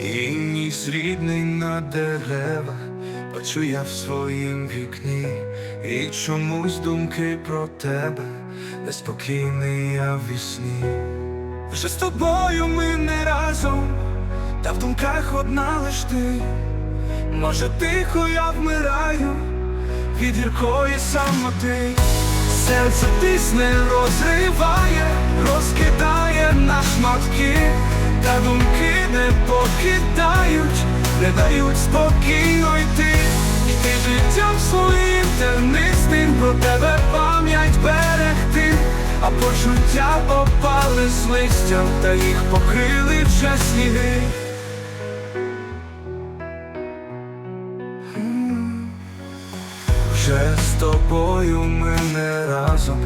І ніс рідний на деревах, бачу я в своїм вікні, і чомусь думки про тебе, неспокійний я в вісні. Вже з тобою ми не разом, та в думках одна лиш ти. Може, тихо я вмираю від гіркої самоти. Серце тисне, розриває, розкидає на шматки, та думки не покидають, не дають спокійно йти. Ти життям своїм тернистим про тебе пам'ять берегти, а почуття опали з листям, та їх покрили вже сніги. Вже з тобою ми не разом,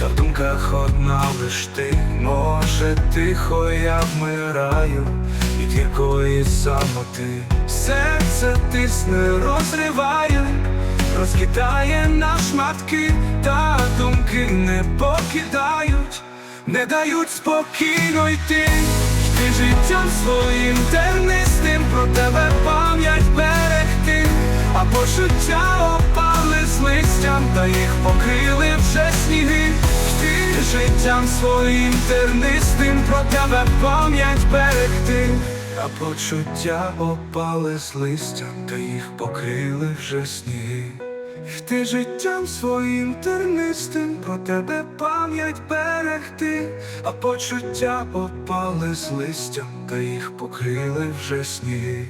та в думках одна лиш ти. Може, тихо я вмираю від гіркої самоти. Серце тисне, розриває, розкидає на шматки, та думки не покидають, не дають спокійно йти. Ти життям своїм тернистим про тебе пам'ять берегти, а почуття опали з листям, та їх покрили вже сніги. Ти життям своїм тернистим про тебе пам'ять берегти, а почуття опали з листям, та їх покрили вже сніги. Ти життям своїм тернистим про тебе пам'ять берегти, а почуття опали з листям, та їх покрили вже сніги.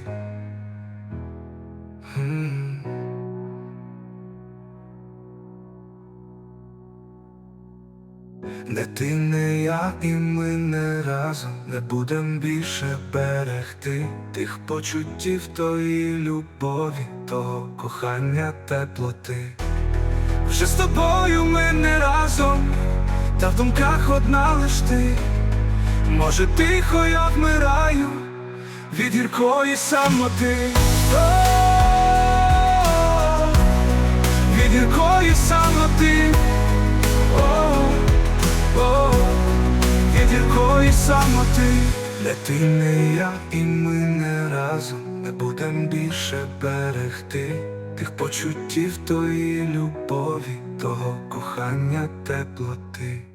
Не ти, не я, і ми не разом не будем більше берегти тих почуттів тої любові, того кохання теплоти. Вже з тобою ми не разом, та в думках одна лиш ти. Може, тихо я вмираю від гіркої самоти. О, Від гіркої самоти. Гіркої самоти. Не ти, не я, і ми не разом не будем більше берегти тих почуттів тої любові, того кохання теплоти.